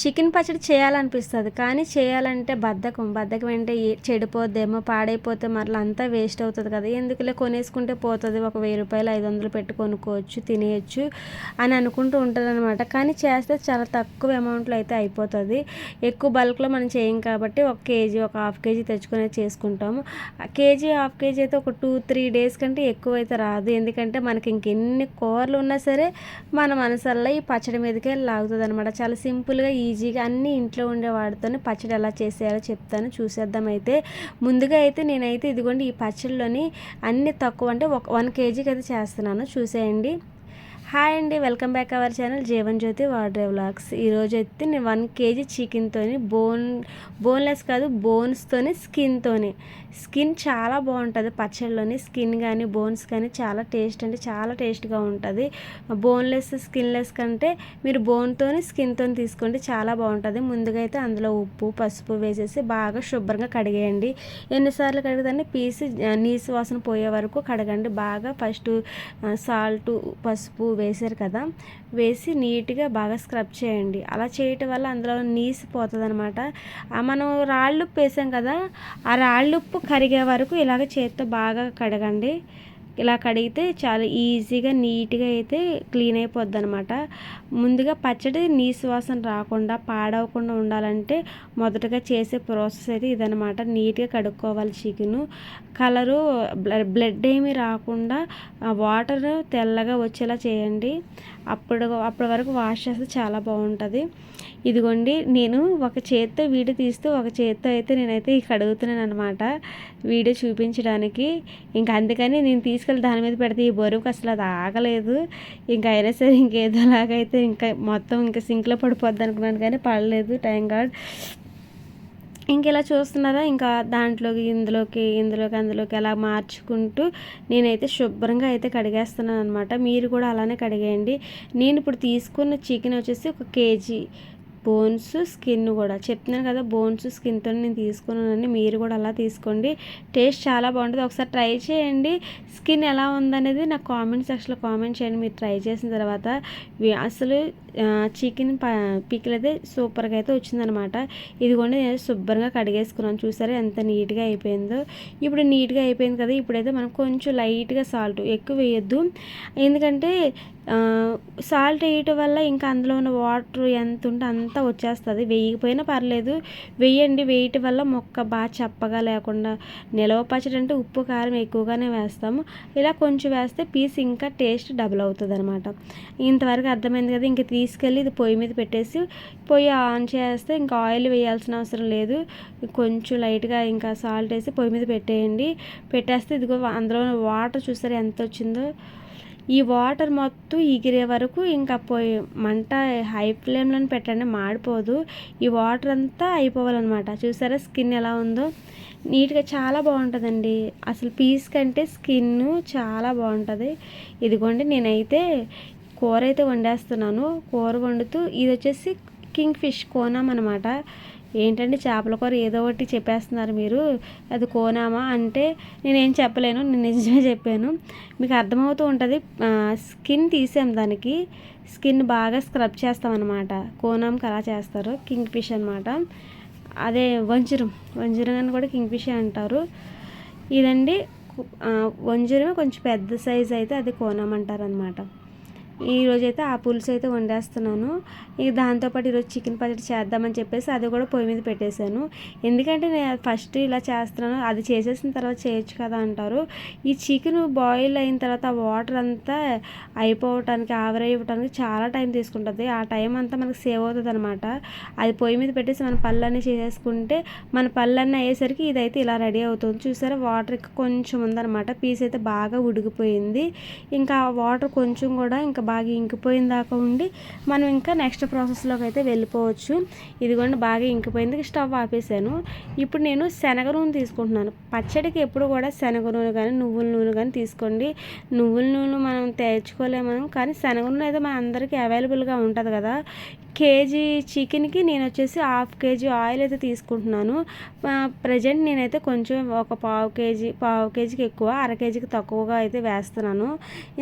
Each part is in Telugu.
చికెన్ పచ్చడి చేయాలనిపిస్తుంది కానీ చేయాలంటే బద్ధకం. బద్ధకం అంటే చెడిపోద్దేమో పాడైపోతే మరలా అంతా వేస్ట్ అవుతుంది కదా. ఎందుకులే కొనేసుకుంటే పోతుంది ఒక వెయ్యి రూపాయలు ఐదు వందలు పెట్టి కొనుక్కోవచ్చు తినేయచ్చు అని అనుకుంటూ ఉంటుంది అనమాట కానీ చేస్తే చాలా తక్కువ అమౌంట్లో అయితే అయిపోతుంది. ఎక్కువ బల్క్లో మనం చేయం కాబట్టి ఒక కేజీ ఒక హాఫ్ కేజీ తెచ్చుకునే చేసుకుంటాము. కేజీ హాఫ్ కేజీ అయితే ఒక టూ త్రీ డేస్ కంటే ఎక్కువ అయితే రాదు. ఎందుకంటే మనకి ఇంకెన్ని కూరలు ఉన్నా సరే మన మనసల్లా ఈ పచ్చడి మీదకే లాగుతుంది అనమాట చాలా సింపుల్గా ఈజీగా అన్నీ ఇంట్లో ఉండే వాడితోనే పచ్చడి ఎలా చేసేయాలో చెప్తాను చూసేద్దాం అయితే. ముందుగా అయితే నేనైతే ఇదిగోండి ఈ పచ్చడిలోని అన్ని తక్కువ అంటే ఒక వన్ కేజీకి అయితే చేస్తున్నాను. చూసేయండి. హాయ్ అండి welcome back our channel Jeevan Jyothi Vadre vlogs. ఈరోజు అయితే నేను వన్ కేజీ చికెన్తోని బోన్ బోన్లెస్ కాదు బోన్స్తోని స్కిన్తోని స్కిన్ చాలా బాగుంటుంది పచ్చళ్ళలోని స్కిన్ కానీ బోన్స్ కానీ చాలా టేస్ట్ అంటే చాలా టేస్ట్గా ఉంటుంది. బోన్లెస్ స్కిన్లెస్ కంటే మీరు బోన్తోని స్కిన్తో తీసుకోండి చాలా బాగుంటుంది. ముందుగా అయితే అందులో ఉప్పు పసుపు వేసేసి బాగా శుభ్రంగా కడిగేయండి. ఎన్నిసార్లు కడిగితే పీసి నీసు వాసన పోయే వరకు కడగండి. బాగా ఫస్ట్ సాల్ట్ పసుపు వేసారు కదా వేసి నీట్గా బాగా స్క్రబ్ చేయండి. అలా చేయటం వల్ల అందులో నీసి పోతుంది అనమాట మనం రాళ్ళుప్పు వేసాం కదా ఆ రాళ్ళుప్పు కరిగే వరకు ఇలాగ చేత్తో బాగా కడగండి. ఇలా కడిగితే చాలా ఈజీగా నీట్గా అయితే క్లీన్ అయిపోద్ది అనమాట ముందుగా పచ్చడి నీసువాసన రాకుండా పాడవకుండా ఉండాలంటే మొదటగా చేసే ప్రాసెస్ అయితే ఇదనమాట నీట్గా కడుక్కోవాలి చికెను. కలరు బ్లడ్ ఏమీ రాకుండా వాటర్ తెల్లగా వచ్చేలా చేయండి. అప్పుడు అప్పటి వరకు వాష్ చేస్తే చాలా బాగుంటుంది. ఇదిగోండి నేను ఒక చేత్తో వీడియో తీస్తూ ఒక చేత్తో అయితే నేనైతే కడుగుతున్నాను అనమాట వీడియో చూపించడానికి. ఇంకా అందుకని నేను తీసుకెళ్ళి దాని మీద పెడితే ఈ బరువుకి అసలు అది ఆగలేదు. ఇంకా అయినా సరే ఇంకేదోలాగైతే ఇంకా మొత్తం ఇంకా సింక్లో పడిపోద్ది అనుకున్నాను కానీ పడలేదు టైం కార్డ్ ఇంకెలా చూస్తున్నారా? ఇంకా దాంట్లోకి ఇందులోకి ఇందులోకి అందులోకి అలా మార్చుకుంటూ నేనైతే శుభ్రంగా అయితే కడిగేస్తున్నాను అనమాట మీరు కూడా అలానే కడిగేయండి. నేను ఇప్పుడు తీసుకున్న చికెన్ వచ్చేసి ఒక కేజీ బోన్స్ స్కిన్ కూడా. చెప్తున్నాను కదా బోన్స్ స్కిన్తో నేను తీసుకున్నానని మీరు కూడా అలా తీసుకోండి. టేస్ట్ చాలా బాగుంటుంది. ఒకసారి ట్రై చేయండి. స్కిన్ ఎలా ఉందనేది నాకు కామెంట్ సెక్షన్లో కామెంట్ చేయండి. మీరు ట్రై చేసిన తర్వాత అసలు చికెన్ పికిల్ అయితే సూపర్గా అయితే వచ్చిందనమాట. ఇదిగోండి నేను శుభ్రంగా కడిగేసుకున్నాను. చూసారా ఎంత నీట్గా అయిపోయిందో. ఇప్పుడు నీట్గా అయిపోయింది కదా ఇప్పుడైతే మనం కొంచెం లైట్గా సాల్ట్ ఎక్కువ వేయద్దు. ఎందుకంటే సాల్ట్ వేయటం వల్ల ఇంకా అందులో ఉన్న వాటర్ ఎంత ఉంటే అంతా వచ్చేస్తుంది. వేయకపోయినా పర్లేదు. వేయండి. వేయటం వల్ల మొక్క బాగా చప్పగా లేకుండా నిలవ పచ్చడి అంటే ఉప్పు కారం ఎక్కువగానే వేస్తాము. ఇలా కొంచెం వేస్తే పీస్ ఇంకా టేస్ట్ డబుల్ అవుతుంది అనమాట ఇంతవరకు అర్థమైంది కదా. ఇంక తీసుకెళ్ళి ఇది పొయ్యి మీద పెట్టేసి పొయ్యి ఆన్ చేస్తే ఇంకా ఆయిల్ వేయాల్సిన అవసరం లేదు. కొంచెం లైట్గా ఇంకా సాల్ట్ వేసి పొయ్యి మీద పెట్టేయండి. పెట్టేస్తే ఇదిగో అందులో వాటర్ చూసారు ఎంత వచ్చిందో? ఈ వాటర్ మొత్తం ఎగిరే వరకు ఇంకా పోయి మంట హై ఫ్లేమ్లో పెట్టండి మాడిపోదు. ఈ వాటర్ అంతా అయిపోవాలన్నమాట. చూసారా స్కిన్ ఎలా ఉందో? నీట్గా చాలా బాగుంటుందండి. అసలు పీస్ కంటే స్కిన్ చాలా బాగుంటుంది. ఇదిగోండి నేనైతే కూర అయితే వండేస్తున్నాను. కూర వండుతూ ఇది వచ్చేసి కింగ్ ఫిష్ కోనం అనమాట ఏంటంటే చేపల కూర ఏదో ఒకటి చెప్పేస్తున్నారు మీరు? అది కోనామా అంటే నేనేం చెప్పలేను నేను నిజమే చెప్పాను. మీకు అర్థమవుతూ ఉంటుంది స్కిన్ తీసాం దానికి. స్కిన్ బాగా స్క్రబ్ చేస్తామన్నమాట. కోనాంకి అలా చేస్తారు కింగ్ ఫిష్ అనమాట అదే వంజరం వంజరం అని కూడా కింగ్ ఫిష్ అంటారు. ఇదండి వంజరమే కొంచెం పెద్ద సైజ్ అయితే అది కోనామంటారు అనమాట ఈరోజు అయితే ఆ పులుసు అయితే వండేస్తున్నాను. ఇక దాంతోపాటు ఈరోజు చికెన్ పచ్చడి చేద్దామని చెప్పేసి అది కూడా పొయ్యి మీద పెట్టేశాను. ఎందుకంటే నేను ఫస్ట్ ఇలా చేస్తున్నాను. అది చేసేసిన తర్వాత చేయొచ్చు కదా అంటారు. ఈ చికెన్ బాయిల్ అయిన తర్వాత ఆ వాటర్ అంతా అయిపోవటానికి ఆవిరైపోవటానికి చాలా టైం తీసుకుంటుంది. ఆ టైం అంతా మనకు సేవ్ అవుతుంది అనమాట అది పొయ్యి మీద పెట్టేసి మన పళ్ళన్నీ చేసేసుకుంటే మన పళ్ళన్నీ అయ్యేసరికి ఇదైతే ఇలా రెడీ అవుతుంది. చూసారా? వాటర్ కొంచెం ఉందన్నమాట. పీస్ అయితే బాగా ఉడికిపోయింది. ఇంకా వాటర్ కొంచెం కూడా ఇంకా బాగా ఇంకిపోయిన దాకా ఉండి మనం ఇంకా నెక్స్ట్ ప్రాసెస్లోకి అయితే వెళ్ళిపోవచ్చు. ఇదిగోండి బాగా ఇంకిపోయింది. స్టవ్ ఆపేసాను. ఇప్పుడు నేను శనగ నూనె తీసుకుంటున్నాను. పచ్చడికి ఎప్పుడు కూడా శనగ నూనె కానీ నువ్వుల నూనె కానీ తీసుకోండి. నువ్వుల నూనె మనం తెచ్చుకోలేము కానీ శనగ నూనె అయితే మన అందరికీ అవైలబుల్గా ఉంటుంది కదా. కేజీ చికెన్కి నేను వచ్చేసి హాఫ్ కేజీ ఆయిల్ అయితే తీసుకుంటున్నాను. ప్రజెంట్ నేనైతే కొంచెం ఒక పావు కేజీ పావు కేజీకి ఎక్కువ అర కేజీకి తక్కువగా అయితే వేస్తున్నాను.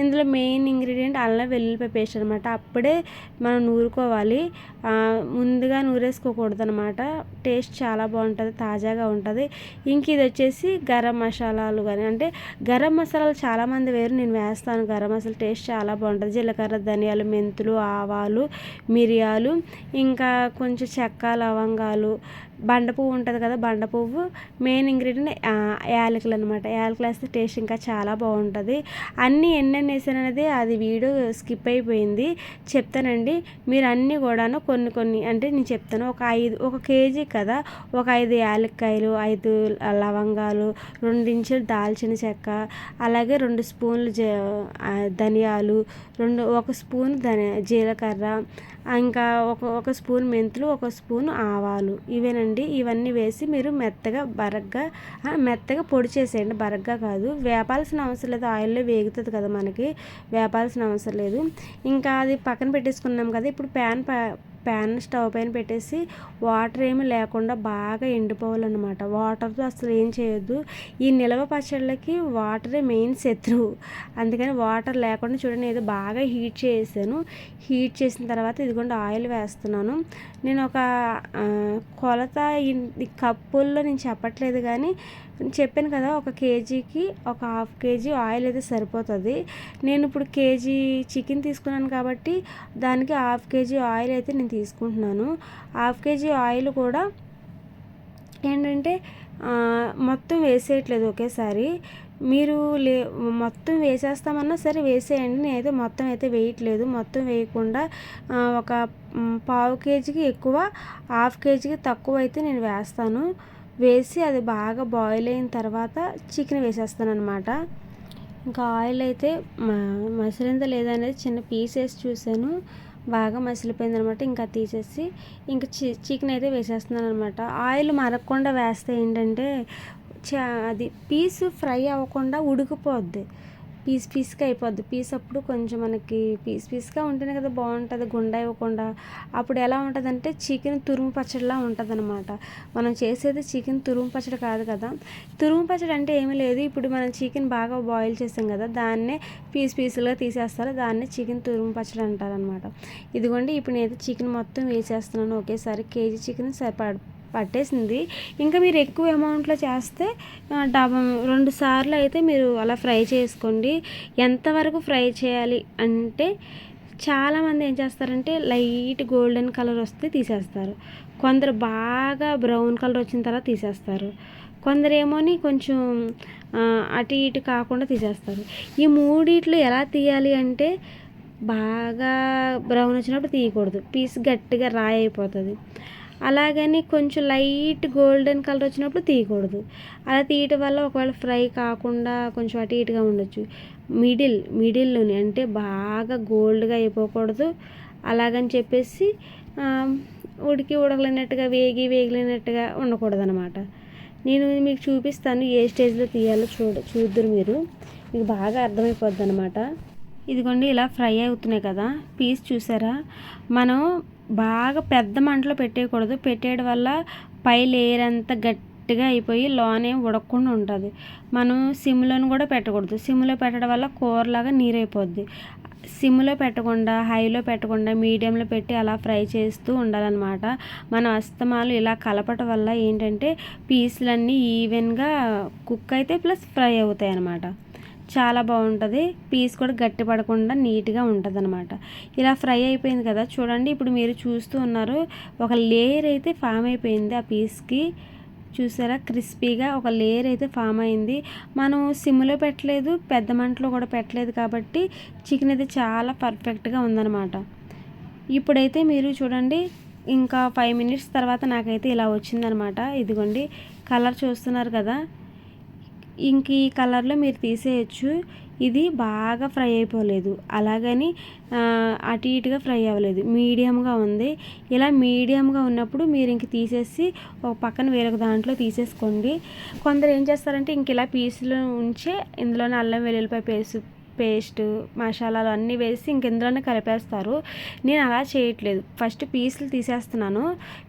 ఇందులో మెయిన్ ఇంగ్రీడియంట్ అల్లం వెల్లుల్లిపాయ పేస్ట్ అనమాట అప్పుడే మనం నూరుకోవాలి. ముందుగా నూరేసుకోకూడదు అనమాట టేస్ట్ చాలా బాగుంటుంది తాజాగా ఉంటుంది. ఇంక ఇది వచ్చేసి గరం మసాలాలు కానీ అంటే గరం మసాలాలు చాలామంది వేరు నేను వేస్తాను గరం మసాలా టేస్ట్ చాలా బాగుంటుంది. జీలకర్ర ధనియాలు మెంతులు ఆవాలు మిరియాలు ఇంకా కొంచెం చెక్క లవంగాలు బండ పువ్వు ఉంటుంది కదా బండ పువ్వు మెయిన్ ఇంగ్రీడియంట్ యాలకులు అనమాట యాలకులు వేస్తే టేస్ట్ ఇంకా చాలా బాగుంటుంది. అన్నీ ఎన్నెన్ని వేసాను అనేది అది వీడియో స్కిప్ అయిపోయింది. చెప్తానండి. మీరు అన్నీ కూడాను కొన్ని కొన్ని అంటే నేను చెప్తాను. ఒక ఐదు ఒక కేజీ కదా ఒక ఐదు యాలక్కాయలు ఐదు లవంగాలు రెండించులు దాల్చిన చెక్క అలాగే రెండు స్పూన్లు ధనియాలు రెండు ఒక స్పూన్ ధని జీలకర్ర ఇంకా ఒక ఒక స్పూన్ మెంతులు ఒక స్పూన్ ఆవాలు. ఇవేనండి. ఇవన్నీ వేసి మీరు మెత్తగా బరగ్గా మెత్తగా పొడి చేసేయండి. బరగ్గా కాదు. వేపాల్సిన అవసరం లేదు. ఆయిల్లో వేగుతుంది కదా మనకి. వేపాల్సిన అవసరం లేదు. ఇంకా అది పక్కన పెట్టేసుకున్నాం కదా. ఇప్పుడు ప్యాన్ ప్యాన్ స్టవ్ పైన పెట్టేసి వాటర్ ఏమి లేకుండా బాగా ఎండిపోవాలన్నమాట. వాటర్తో అసలు ఏం చేయొద్దు. ఈ నిలవ పచ్చళ్ళకి వాటరే మెయిన్ శత్రువు. అందుకని వాటర్ లేకుండా చూడండి ఏదో బాగా హీట్ చేసాను హీట్ చేసిన తర్వాత ఇదిగోండి ఆయిల్ వేస్తున్నాను. నేను ఒక కొలత కప్పుల్లో నేను చెప్పట్లేదు కానీ చెప్పాను కదా ఒక కేజీకి ఒక హాఫ్ కేజీ ఆయిల్ అయితే సరిపోతుంది. నేను ఇప్పుడు కేజీ చికెన్ తీసుకున్నాను కాబట్టి దానికి హాఫ్ కేజీ ఆయిల్ అయితే నేను తీసుకుంటున్నాను. హాఫ్ కేజీ ఆయిల్ కూడా ఏంటంటే మొత్తం వేసేయట్లేదు ఒకేసారి. మీరు లే మొత్తం వేసేస్తామన్నా సరే వేసేయండి. నేనైతే మొత్తం అయితే వేయట్లేదు. మొత్తం వేయకుండా ఒక పావు కేజీకి ఎక్కువ హాఫ్ కేజీకి తక్కువ అయితే నేను వేస్తాను. వేసి అది బాగా బాయిల్ అయిన తర్వాత చికెన్ వేసేస్తాను అనమాట ఇంకా ఆయిల్ అయితే మసిలిందా లేదా అనేది చిన్న పీస్ వేసి చూసాను. బాగా మసిలిపోయింది అనమాట ఇంకా తీసేసి ఇంకా చి చికెన్ అయితే వేసేస్తున్నాను అనమాట ఆయిల్ మరగకుండా వేస్తే ఏంటంటే అది పీస్ ఫ్రై అవ్వకుండా ఉడికిపోద్ది. పీస్ పీస్గా అయిపోద్ది. పీస్ అప్పుడు కొంచెం మనకి పీస్ పీస్గా ఉంటేనే కదా బాగుంటుంది గుండె ఇవ్వకుండా. అప్పుడు ఎలా ఉంటుందంటే చికెన్ తురుము పచ్చడిలా ఉంటుంది అనమాట మనం చేసేది చికెన్ తురుము పచ్చడి కాదు కదా. తురుము పచ్చడి అంటే ఏమీ లేదు. ఇప్పుడు మనం చికెన్ బాగా బాయిల్ చేసాం కదా దాన్నే పీస్ పీసులుగా తీసేస్తారు. దాన్నే చికెన్ తురుము పచ్చడి అంటారనమాట ఇదిగోండి ఇప్పుడు నేను చికెన్ మొత్తం వేసేస్తున్నాను. ఒకేసారి కేజీ చికెన్ సరిపడ పట్టేసింది. ఇంకా మీరు ఎక్కువ అమౌంట్లో చేస్తే డబ రెండు సార్లు అయితే మీరు అలా ఫ్రై చేసుకోండి. ఎంతవరకు ఫ్రై చేయాలి అంటే చాలామంది ఏం చేస్తారంటే లైట్ గోల్డెన్ కలర్ వస్తే తీసేస్తారు. కొందరు బాగా బ్రౌన్ కలర్ వచ్చిన తర్వాత తీసేస్తారు. కొందరేమోని కొంచెం అటు ఇటు కాకుండా తీసేస్తారు. ఈ మూడిట్లు ఎలా తీయాలి అంటే బాగా బ్రౌన్ వచ్చినప్పుడు తీయకూడదు. పీస్ గట్టిగా రాయి అయిపోతుంది. అలాగని కొంచెం లైట్ గోల్డెన్ కలర్ వచ్చినప్పుడు తీయకూడదు. అలా తీయటం వల్ల ఒకవేళ ఫ్రై కాకుండా కొంచెం అటు ఇటుగా ఉండొచ్చు. మిడిల్ మిడిల్లోని అంటే బాగా గోల్డ్గా అయిపోకూడదు. అలాగని చెప్పేసి ఉడికి ఉడకలేనట్టుగా వేగి వేగలేనట్టుగా ఉండకూడదు అనమాట నేను మీకు చూపిస్తాను ఏ స్టేజ్లో తీయాలో చూడ చూద్దరు మీరు. మీకు బాగా అర్థమైపోద్ది అనమాట ఇదిగోండి ఇలా ఫ్రై అవుతున్నాయి కదా. పీస్ చూసారా? మనం బాగా పెద్ద మంటలో పెట్టేయకూడదు. పెట్టేయడం వల్ల పై లేయర్ అంతా గట్టిగా అయిపోయి లోనే ఉడకకుండా ఉంటుంది. మనం సిమ్లోని కూడా పెట్టకూడదు. సిమ్లో పెట్టడం వల్ల కూరలాగా నీరైపోద్ది. సిమ్లో పెట్టకుండా హైలో పెట్టకుండా మీడియంలో పెట్టి అలా ఫ్రై చేస్తూ ఉండాలన్నమాట. మన అస్తమాలు ఇలా కలపటం వల్ల ఏంటంటే పీసులన్నీ ఈవెన్గా కుక్ అయితే ప్లస్ ఫ్రై అవుతాయి అన్నమాట చాలా బాగుంటుంది. పీస్ కూడా గట్టి పడకుండా నీట్గా ఉంటుంది అనమాట ఇలా ఫ్రై అయిపోయింది కదా చూడండి. ఇప్పుడు మీరు చూస్తూ ఉన్నారు. ఒక లేయర్ అయితే ఫామ్ అయిపోయింది ఆ పీస్కి. చూసారా? క్రిస్పీగా ఒక లేయర్ అయితే ఫామ్ అయింది. మనం సిమ్లో పెట్టలేదు పెద్ద మంటలో కూడా పెట్టలేదు కాబట్టి చికెన్ అయితే చాలా పర్ఫెక్ట్గా ఉందన్నమాట. ఇప్పుడైతే మీరు చూడండి ఇంకా ఫైవ్ మినిట్స్ తర్వాత నాకైతే ఇలా వచ్చిందనమాట ఇదిగోండి కలర్ చూస్తున్నారు కదా. ఇంక ఈ కలర్లో మీరు తీసేయచ్చు. ఇది బాగా ఫ్రై అయిపోలేదు. అలాగని అటు ఇటుగా ఫ్రై అవ్వలేదు. మీడియంగా ఉంది. ఇలా మీడియంగా ఉన్నప్పుడు మీరు ఇంక తీసేసి ఒక పక్కన వేరొక దాంట్లో తీసేసుకోండి. కొందరు ఏం చేస్తారంటే ఇంక ఇలా పీసులు ఉంచే ఇందులోనే అల్లం వెల్లుల్లిపాయ పేస్ట్ పేస్ట్ మసాలాలు అన్నీ వేసి ఇంకెందులోనే కలిపేస్తారు. నేను అలా చేయట్లేదు. ఫస్ట్ పీసులు తీసేస్తున్నాను.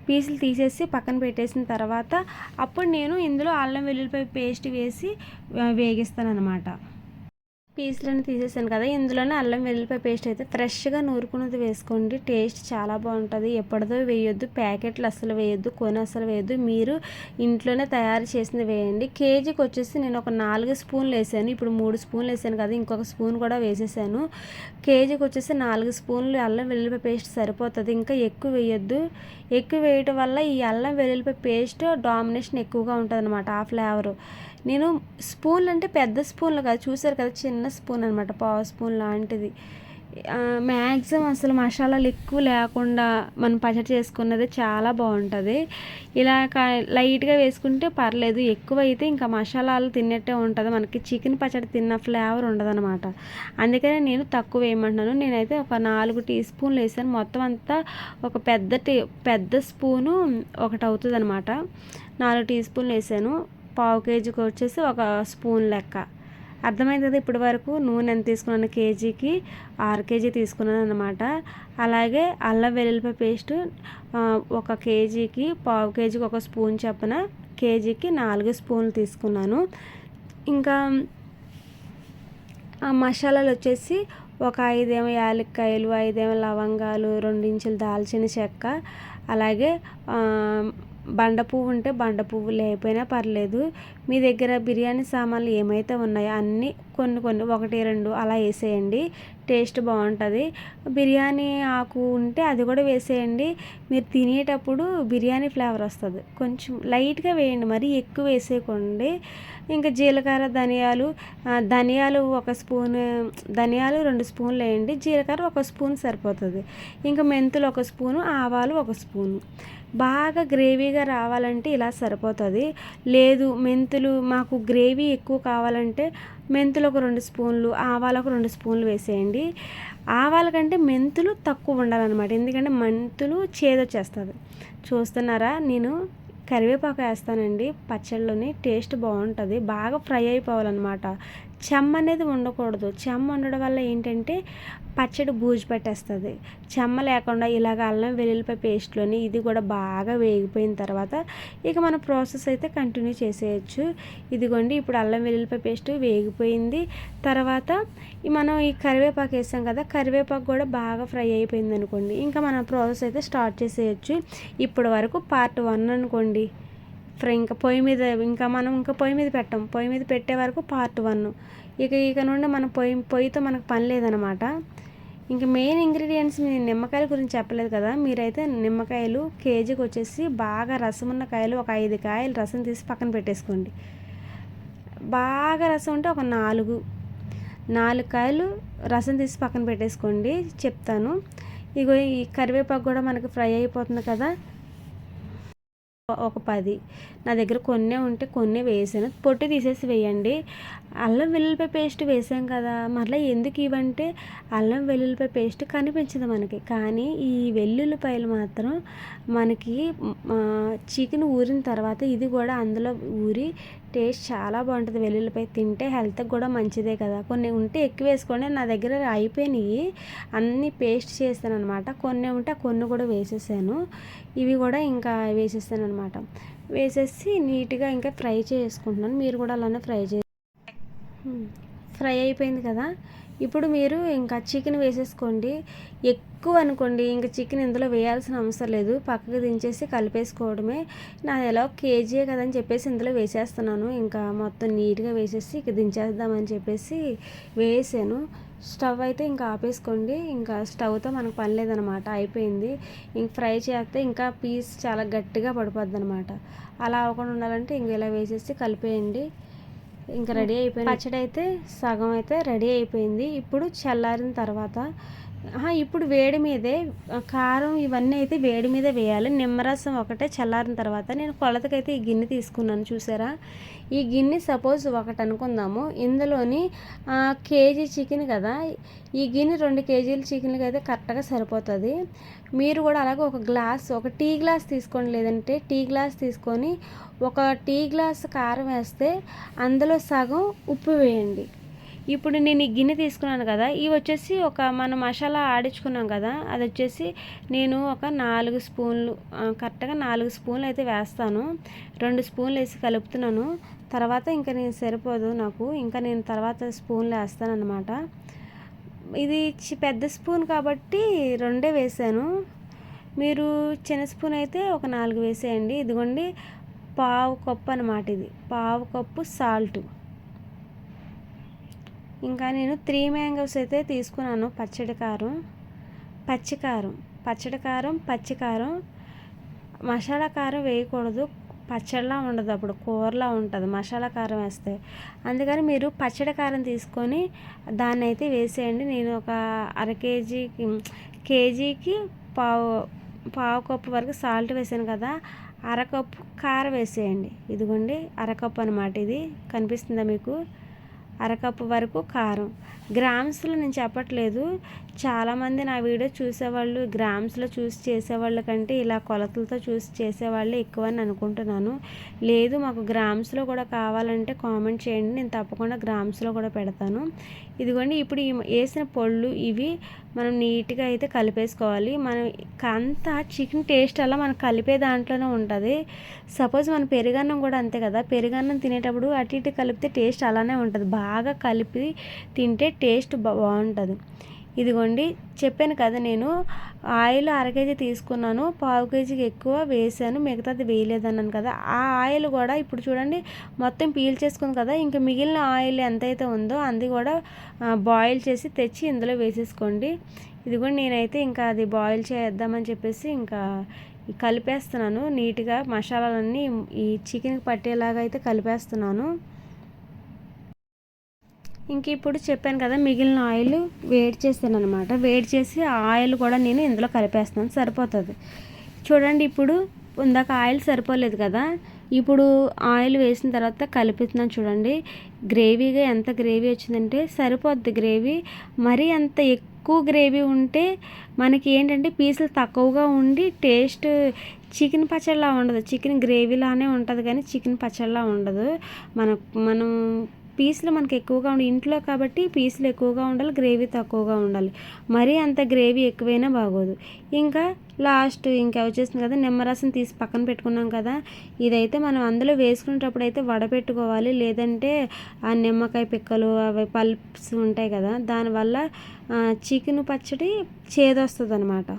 పీసులు తీసేసి పక్కన పెట్టేసిన తర్వాత అప్పుడు నేను ఇందులో అల్లం వెల్లుల్లిపాయ పేస్ట్ వేసి వేగిస్తాను అనమాట పీసులను తీసేసాను కదా ఇందులోనే అల్లం వెల్లిపాయ పేస్ట్ అయితే ఫ్రెష్గా నూరుకున్నది వేసుకోండి. టేస్ట్ చాలా బాగుంటుంది. ఎప్పటిదో వేయొద్దు ప్యాకెట్లు అసలు వేయొద్దు కొని అసలు వేయొద్దు. మీరు ఇంట్లోనే తయారు చేసింది వేయండి. కేజీకి వచ్చేసి నేను ఒక నాలుగు స్పూన్లు వేసాను. ఇప్పుడు మూడు స్పూన్లు వేసాను కదా ఇంకొక స్పూన్ కూడా వేసేసాను. కేజీకి వచ్చేసి నాలుగు స్పూన్లు అల్లం వెల్లిపాయ పేస్ట్ సరిపోతుంది. ఇంకా ఎక్కువ వేయొద్దు. ఎక్కువ వేయటం వల్ల ఈ అల్లం వెల్లిపాయ పేస్ట్ డామినేషన్ ఎక్కువగా ఉంటుంది అనమాట ఆ ఫ్లేవరు. నేను స్పూన్లు అంటే పెద్ద స్పూన్లు కాదు చూసారు కదా చిన్న స్పూన్ అనమాట పావు స్పూన్ లాంటిది. మ్యాక్సిమం అసలు మసాలాలు ఎక్కువ లేకుండా మనం పచ్చడి చేసుకున్నది చాలా బాగుంటుంది. ఇలా లైట్గా వేసుకుంటే పర్లేదు ఎక్కువ అయితే ఇంకా మసాలాలు తిన్నట్టే ఉంటుంది. మనకి చికెన్ పచ్చడి తిన్న ఫ్లేవర్ ఉండదనమాట అందుకనే నేను తక్కువ వేయమంటున్నాను. నేనైతే ఒక నాలుగు టీ స్పూన్లు వేసాను. మొత్తం అంతా ఒక పెద్ద టీ పెద్ద స్పూను ఒకటి అవుతుంది అనమాట నాలుగు టీ స్పూన్లు వేసాను. పావు కేజీకి వచ్చేసి ఒక స్పూన్ లెక్క. అర్థమైంది కదా ఇప్పటి వరకు? నూనె ఎంత తీసుకున్నాను? కేజీకి ఆరు కేజీ తీసుకున్నాను అనమాట అలాగే అల్లం వెల్లుల్లిపాయ పేస్ట్ ఒక కేజీకి పావు కేజీకి ఒక స్పూన్ చొప్పున కేజీకి నాలుగు స్పూన్లు తీసుకున్నాను. ఇంకా మసాలాలు వచ్చేసి ఒక ఐదేమో యాలక్కాయలు ఐదేమో లవంగాలు రెండించులు దాల్చిన చెక్క అలాగే బండ పువ్వు ఉంటే బండ పువ్వు లేకపోయినా పర్లేదు. మీ దగ్గర బిర్యానీ సామాన్లు ఏమైతే ఉన్నాయో అన్నీ కొన్ని కొన్ని ఒకటి రెండు అలా వేసేయండి. టేస్ట్ బాగుంటుంది. బిర్యానీ ఆకు ఉంటే అది కూడా వేసేయండి. మీరు తినేటప్పుడు బిర్యానీ ఫ్లేవర్ వస్తుంది. కొంచెం లైట్గా వేయండి మరి ఎక్కువ వేసేయకండి. ఇంకా జీలకర్ర ధనియాలు ధనియాలు ఒక స్పూన్ ధనియాలు రెండు స్పూన్లు వేయండి. జీలకర్ర ఒక స్పూన్ సరిపోతుంది. ఇంకా మెంతులు ఒక స్పూను ఆవాలు ఒక స్పూను. బాగా గ్రేవీగా రావాలంటే ఇలా సరిపోతుంది. లేదు మెంతులు మాకు గ్రేవీ ఎక్కువ కావాలంటే మెంతులు ఒక రెండు స్పూన్లు ఆవాలు ఒక రెండు స్పూన్లు వేసేయండి. ఆవాల కంటే మెంతులు తక్కువ ఉండాలన్నమాట. ఎందుకంటే మెంతులు చేదొచ్చేస్తుంది చూస్తున్నారా? నేను కరివేపాకు వేస్తానండి. పచ్చళ్ళలోని టేస్ట్ బాగుంటుంది. బాగా ఫ్రై అయిపోవాలన్నమాట. చెమ్మ అనేది ఉండకూడదు. చెమ్మ ఉండడం వల్ల ఏంటంటే పచ్చడి బూజు పెట్టేస్తుంది. చెమ్మ లేకుండా ఇలాగ అల్లం వెల్లుల్లిపాయ పేస్ట్లోని ఇది కూడా బాగా వేగిపోయిన తర్వాత ఇక మన ప్రాసెస్ అయితే కంటిన్యూ చేసేయచ్చు. ఇదిగోండి ఇప్పుడు అల్లం వెల్లుల్లిపాయ పేస్ట్ వేగిపోయింది. తర్వాత మనం ఈ కరివేపాకు వేసాం కదా కరివేపాకు కూడా బాగా ఫ్రై అయిపోయింది అనుకోండి ఇంకా మన ప్రాసెస్ అయితే స్టార్ట్ చేసేయచ్చు. ఇప్పటి వరకు పార్ట్ వన్ అనుకోండి. ఫ్రై ఇంకా పొయ్యి మీద ఇంకా మనం ఇంకా పొయ్యి మీద పెట్టాం. పొయ్యి మీద పెట్టే వరకు పార్ట్ వన్ ఇక ఇక నుండి మన పొయ్యి పొయ్యితో మనకు పని లేదనమాట ఇంక మెయిన్ ఇంగ్రీడియంట్స్ నేను నిమ్మకాయల గురించి చెప్పలేదు కదా. మీరైతే నిమ్మకాయలు కేజీకి వచ్చేసి బాగా రసం ఉన్న కాయలు ఒక ఐదు కాయలు రసం తీసి పక్కన పెట్టేసుకోండి. బాగా రసం ఉంటే ఒక నాలుగు నాలుగు కాయలు రసం తీసి పక్కన పెట్టేసుకోండి. చెప్తాను. ఇగో ఈ కరివేపాకు కూడా మనకు ఫ్రై అయిపోతుంది కదా. ఒక పది. నా దగ్గర కొన్ని ఉంటే కొన్ని వేసాను. పొట్టి తీసేసి వేయండి. అల్లం వెల్లుల్లిపాయ పేస్ట్ వేసాం కదా మరలా ఎందుకు ఇవంటే అల్లం వెల్లుల్లిపాయ పేస్ట్ కనిపించదు మనకి. కానీ ఈ వెల్లుల్లిపాయలు మాత్రం మనకి చికెన్ ఊరిన తర్వాత ఇది కూడా అందులో ఊరి టేస్ట్ చాలా బాగుంటుంది. వెల్లుల్లిపాయ తింటే హెల్త్కి కూడా మంచిదే కదా. కొన్ని ఉంటే ఎక్కువ వేసుకోండి నా దగ్గర అయిపోయినాయి. అన్నీ పేస్ట్ చేస్తాను అనమాట కొన్ని ఉంటే కొన్ని కూడా వేసేసాను. ఇవి కూడా ఇంకా వేసేసాను అనమాట వేసేసి నీట్గా ఇంకా ఫ్రై చేసుకుంటున్నాను. మీరు కూడా అలానే ఫ్రై చే ఫ్రై అయిపోయింది కదా. ఇప్పుడు మీరు ఇంకా చికెన్ వేసేసుకోండి. ఎక్కువ అనుకోండి ఇంకా చికెన్ ఇందులో వేయాల్సిన అవసరం లేదు. పక్కకు దించేసి కలిపేసుకోవడమే. నా ఎలా కేజీ కదని చెప్పేసి ఇందులో వేసేస్తున్నాను. ఇంకా మొత్తం నీట్గా వేసేసి ఇక దించేద్దామని చెప్పేసి వేసాను. స్టవ్ అయితే ఇంకా ఆపేసుకోండి. ఇంకా స్టవ్తో మనకు పని లేదనమాట. అయిపోయింది. ఇంక ఫ్రై చేస్తే ఇంకా పీస్ చాలా గట్టిగా పడిపోద్ది అనమాట అలా అవ్వకుండా ఉండాలంటే ఇంక ఇలా వేసేసి కలిపేయండి. ఇంకా రెడీ అయిపోయింది పచ్చడి అయితే సగం అయితే రెడీ అయిపోయింది. ఇప్పుడు చల్లారిన తర్వాత ఇప్పుడు వేడి మీదే కారం ఇవన్నీ అయితే వేడి మీద వేయాలి. నిమ్మరసం ఒకటే చల్లారిన తర్వాత నేను కొలతకైతే ఈ గిన్నె తీసుకున్నాను చూసారా? ఈ గిన్నె సపోజ్ ఒకటి అనుకుందాము. ఇందులోని కేజీ చికెన్ కదా ఈ గిన్నె రెండు కేజీల చికెన్కి అయితే కరెక్ట్గా సరిపోతుంది. మీరు కూడా అలాగే ఒక గ్లాస్ ఒక టీ గ్లాస్ తీసుకోండి లేదంటే టీ గ్లాస్ తీసుకొని ఒక టీ గ్లాస్ కారం వేస్తే అందులో సగం ఉప్పు వేయండి. ఇప్పుడు నేను ఈ గిన్నె తీసుకున్నాను కదా ఇవి వచ్చేసి ఒక మనం మసాలా ఆడించుకున్నాం కదా అది వచ్చేసి నేను ఒక నాలుగు స్పూన్లు కరెక్ట్గా నాలుగు స్పూన్లు అయితే వేస్తాను. రెండు స్పూన్లు వేసి కలుపుతున్నాను. తర్వాత ఇంకా నేను సరిపోదు నాకు ఇంకా నేను తర్వాత స్పూన్లు వేస్తాను అనమాట ఇది చి- పెద్ద స్పూన్ కాబట్టి రెండే వేసాను. మీరు చిన్న స్పూన్ అయితే ఒక నాలుగు వేసేయండి. ఇదిగోండి పావు కప్పు అనమాట ఇది. పావు కప్పు సాల్ట్. ఇంకా నేను త్రీ మ్యాంగోస్ అయితే తీసుకున్నాను పచ్చడి కారం పచ్చి కారం. పచ్చడి కారం పచ్చి కారం. మసాలా కారం వేయకూడదు పచ్చడిలా ఉండదు అప్పుడు కూరలా ఉంటుంది మసాలా కారం వేస్తే. అందుకని మీరు పచ్చడి కారం తీసుకొని దాన్ని అయితే వేసేయండి. నేను ఒక అర కేజీకి కేజీకి పావు పావు కప్పు వరకు సాల్ట్ వేసాను కదా అరకప్పు కారం వేసేయండి. ఇదిగోండి అరకప్పు అనమాట ఇది. కనిపిస్తుందా మీకు? అరకప్పు వరకు కారం. గ్రామ్స్లో నేను చెప్పట్లేదు. చాలామంది నా వీడియో చూసేవాళ్ళు గ్రామ్స్లో చూసి చేసేవాళ్ళ కంటే ఇలా కొలతలతో చూసి చేసేవాళ్ళే ఎక్కువ అని అనుకుంటున్నాను. లేదు మాకు గ్రామ్స్లో కూడా కావాలంటే కామెంట్ చేయండి. నేను తప్పకుండా గ్రామ్స్లో కూడా పెడతాను. ఇదిగోండి ఇప్పుడు వేసిన పళ్ళు ఇవి మనం నీట్గా అయితే కలిపేసుకోవాలి. మనం అంతా చికెన్ టేస్ట్ అలా మనం కలిపే దాంట్లోనే ఉంటుంది. సపోజ్ మన పెరుగన్నం కూడా అంతే కదా. పెరుగన్నం తినేటప్పుడు అటు ఇటు కలిపితే టేస్ట్ అలానే ఉంటుంది. బాగా బాగా కలిపి తింటే టేస్ట్ బా- బాగుంటుంది. ఇదిగోండి చెప్పాను కదా నేను ఆయిల్ అర కేజీ తీసుకున్నాను పావు కేజీకి ఎక్కువ వేసాను మిగతాది వేయలేదన్నాను కదా. ఆ ఆయిల్ కూడా ఇప్పుడు చూడండి మొత్తం పీల్ చేసుకుంది కదా ఇంకా మిగిలిన ఆయిల్ ఎంతైతే ఉందో అది కూడా బాయిల్ చేసి తెచ్చి ఇందులో వేసేసుకోండి. ఇదిగోండి నేనైతే ఇంకా అది బాయిల్ చేద్దామని చెప్పేసి ఇంకా కలిపేస్తున్నాను. నీట్గా మసాలాలన్నీ ఈ చికెన్కి పట్టేలాగా అయితే కలిపేస్తున్నాను. ఇంక ఇప్పుడు చెప్పాను కదా మిగిలిన ఆయిల్ వేడి చేస్తాను అనమాట వేడి చేసి ఆయిల్ కూడా నేను ఇందులో కలిపేస్తాను సరిపోతుంది. చూడండి ఇప్పుడు ఇందాక ఆయిల్ సరిపోలేదు కదా ఇప్పుడు ఆయిల్ వేసిన తర్వాత కలుపుతున్నాను చూడండి. గ్రేవీగా ఎంత గ్రేవీ వచ్చిందంటే సరిపోద్ది గ్రేవీ. మరీ అంత ఎక్కువ గ్రేవీ ఉంటే మనకి ఏంటంటే పీసులు తక్కువగా ఉండి టేస్ట్ చికెన్ పచ్చడిలా ఉండదు. చికెన్ గ్రేవీలానే ఉంటుంది కానీ చికెన్ పచ్చడిలా ఉండదు. మన మనం పీసులు మనకి ఎక్కువగా ఉండి ఇంట్లో కాబట్టి పీసులు ఎక్కువగా ఉండాలి గ్రేవీ తక్కువగా ఉండాలి. మరీ అంత గ్రేవీ ఎక్కువైనా బాగోదు. ఇంకా లాస్ట్ ఇంకా వచ్చేసింది కదా నిమ్మరసం తీసి పక్కన పెట్టుకున్నాం కదా ఇదైతే మనం అందులో వేసుకునేటప్పుడు అయితే వడపెట్టుకోవాలి లేదంటే ఆ నిమ్మకాయ పిక్కలు అవి పల్ప్స్ ఉంటాయి కదా దానివల్ల చికెన్ పచ్చడి చేదొస్తుంది అనమాట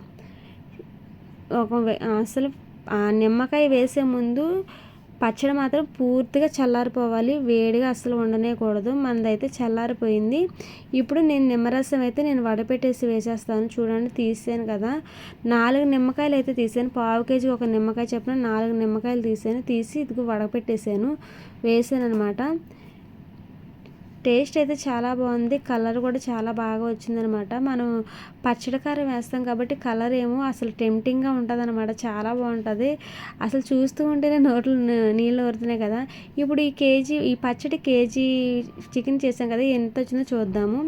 ఒక అసలు ఆ నిమ్మకాయ వేసే ముందు పచ్చడి మాత్రం పూర్తిగా చల్లారిపోవాలి వేడిగా అసలు ఉండనేకూడదు మనదైతే చల్లారిపోయింది. ఇప్పుడు నేను నిమ్మరసం అయితే నేను వడపెట్టేసి వేసేస్తాను. చూడండి తీసాను కదా. నాలుగు నిమ్మకాయలు అయితే తీసాను. పావు కేజీ ఒక నిమ్మకాయ చెప్పిన నాలుగు నిమ్మకాయలు తీసాను. తీసి ఇదిగో వడపెట్టేసాను. వేసాను అనమాట టేస్ట్ అయితే చాలా బాగుంది. కలర్ కూడా చాలా బాగా వచ్చిందనమాట. మనం పచ్చడి కారం వేస్తాం కాబట్టి కలర్ ఏమో అసలు టెంప్టింగ్గా ఉంటుంది అనమాట చాలా బాగుంటుంది. అసలు చూస్తూ ఉంటేనే నోట్లు నీళ్ళు ఊరుతున్నాయి కదా. ఇప్పుడు ఈ కేజీ ఈ పచ్చడి కేజీ చికెన్ చేసాం కదా ఎంత వచ్చిందో చూద్దాము.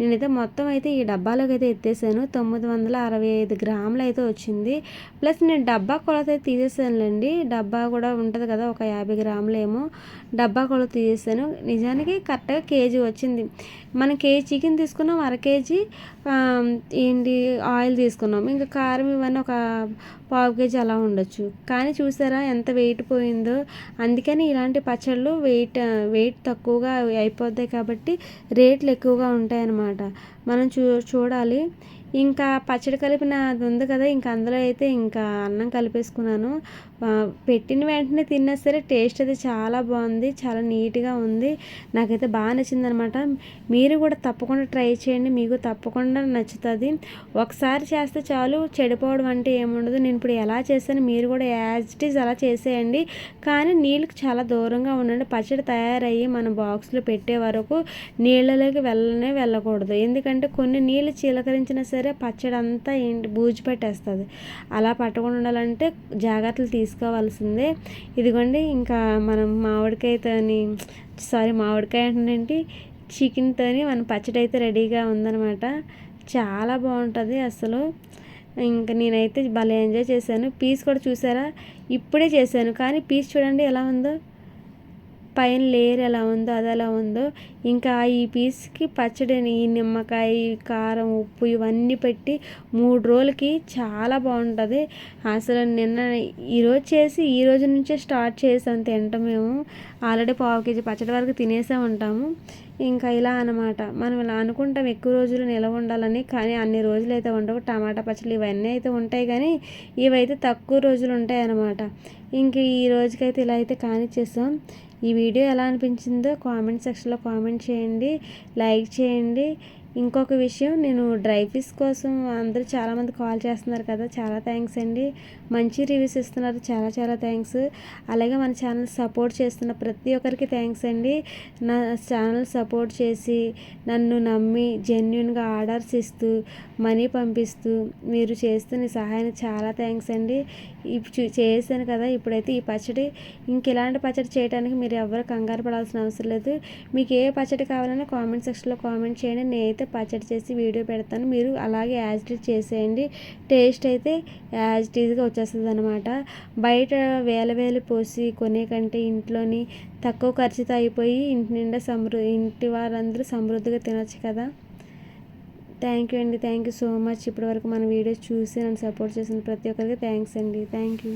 నేనైతే మొత్తం అయితే ఈ డబ్బాలోకి అయితే ఎత్తేసాను. తొమ్మిది వందల అరవై ఐదు గ్రాములు అయితే వచ్చింది. ప్లస్ నేను డబ్బా కొలత అయితే తీసేసానులేండి. డబ్బా కూడా ఉంటుంది కదా ఒక యాభై గ్రాములు ఏమో డబ్బా కొలత తీసేసాను. నిజానికి కరెక్ట్గా కే కేజీ వచ్చింది. మనం కేజీ చికెన్ తీసుకున్నాం అర కేజీ ఏంటి ఆయిల్ తీసుకున్నాం. ఇంకా కారం ఇవన్నీ ఒక పావు కేజీ అలా ఉండొచ్చు. కానీ చూసారా ఎంత వెయిట్ పోయిందో? అందుకని ఇలాంటి పచ్చళ్ళు వెయిట్ వెయిట్ తక్కువగా అయిపోతాయి కాబట్టి రేట్లు ఎక్కువగా ఉంటాయి అన్నమాట మనం చూ చూడాలి. ఇంకా పచ్చడి కలిపిన అది ఉంది కదా ఇంకా అందులో అయితే ఇంకా అన్నం కలిపేసుకున్నాను. పెట్టిన వెంటనే తిన్నా సరే టేస్ట్ అయితే చాలా బాగుంది చాలా నీట్గా ఉంది. నాకైతే బాగా నచ్చింది అనమాట మీరు కూడా తప్పకుండా ట్రై చేయండి మీకు తప్పకుండా నచ్చుతుంది. ఒకసారి చేస్తే చాలు చెడిపోవడం అంటే ఏముండదు. నేను ఇప్పుడు ఎలా చేశాను మీరు కూడా యాజ్ ఇట్ ఈజ్ అలా చేసేయండి. కానీ నీళ్ళకి చాలా దూరంగా ఉండండి. పచ్చడి తయారయ్యి మన బాక్స్లో పెట్టే వరకు నీళ్ళలోకి వెళ్ళనే వెళ్ళకూడదు. ఎందుకంటే కొన్ని నీళ్ళు చీలకరించినా సరే పచ్చడి అంతా ఏంటి బూజు పెట్టేస్తుంది. అలా పట్టకుండా ఉండాలంటే జాగ్రత్తలు తీసుకోవాల్సిందే. ఇదిగోండి ఇంకా మనం మామిడికాయతోని సారీ మామిడికాయ అంటే చికెన్తోని మన పచ్చడి అయితే రెడీగా ఉందనమాట చాలా బాగుంటుంది అసలు. ఇంకా నేనైతే భలే ఎంజాయ్ చేశాను. పీస్ కూడా చూసారా? ఇప్పుడే చేశాను. కానీ పీస్ చూడండి ఎలా ఉందో. పైన లేయర్ ఎలా ఉందో అది ఎలా ఉందో ఇంకా ఈ పీస్కి పచ్చడిని ఈ నిమ్మకాయ కారం ఉప్పు ఇవన్నీ పెట్టి మూడు రోజులకి చాలా బాగుంటుంది. అసలు నిన్న ఈరోజు చేసి ఈ రోజు నుంచే స్టార్ట్ చేసాం తింటాం మేము. ఆల్రెడీ పావు కేజీ పచ్చడి వరకు తినేసే ఉంటాము. ఇంకా ఇలా అనమాట మనం ఇలా అనుకుంటాం ఎక్కువ రోజులు నిలవ ఉండాలని కానీ అన్ని రోజులు అయితే ఉండవు. టమాటా పచ్చళ్ళు ఇవన్నీ అయితే ఉంటాయి కానీ ఇవైతే తక్కువ రోజులు ఉంటాయి అన్నమాట ఇంక ఈ రోజుకైతే ఇలా అయితే కానిచ్చేస్తాం ఈ వీడియో ఎలా అనిపించిందో కామెంట్ సెక్షన్లో కామెంట్ చేయండి లైక్ చేయండి. ఇంకొక విషయం నేను డ్రై ఫిష్ కోసం అందరూ చాలామంది కాల్ చేస్తున్నారు కదా చాలా థ్యాంక్స్ అండి. మంచి రివ్యూస్ ఇస్తున్నారు. చాలా చాలా థ్యాంక్స్ అలాగే మన ఛానల్ సపోర్ట్ చేస్తున్న ప్రతి ఒక్కరికి థ్యాంక్స్ అండి. నా ఛానల్ సపోర్ట్ చేసి నన్ను నమ్మి జెన్యున్గా ఆర్డర్స్ ఇస్తూ మనీ పంపిస్తూ మీరు చేస్తున్న సహాయానికి చాలా థ్యాంక్స్ అండి. ఇప్పుడు చేశాను కదా ఇప్పుడైతే ఈ పచ్చడి. ఇంక ఇలాంటి పచ్చడి చేయడానికి మీరు ఎవరు కంగారు పడాల్సిన అవసరం లేదు. మీకు ఏ పచ్చడి కావాలన్నా కామెంట్ సెక్షన్లో కామెంట్ చేయండి. నేనైతే పచ్చడి చేసి వీడియో పెడతాను. మీరు అలాగే యాజ్ ఇట్ చేసేయండి. టేస్ట్ అయితే యాజ్ ఇట్ ఈజ్గా వచ్చేస్తుంది అనమాట బయట వేల వేలు పోసి కొనే కంటే ఇంట్లోని తక్కువ ఖర్చుతో అయిపోయి ఇంటి నిండా సమృ ఇంటి వారందరూ సమృద్ధిగా తినొచ్చు కదా. థ్యాంక్ యూ అండి. థ్యాంక్ యూ సో మచ్ ఇప్పటివరకు మన వీడియోస్ చూసి నన్ను సపోర్ట్ చేసిన ప్రతి ఒక్కరికి థ్యాంక్స్ అండి. Thank you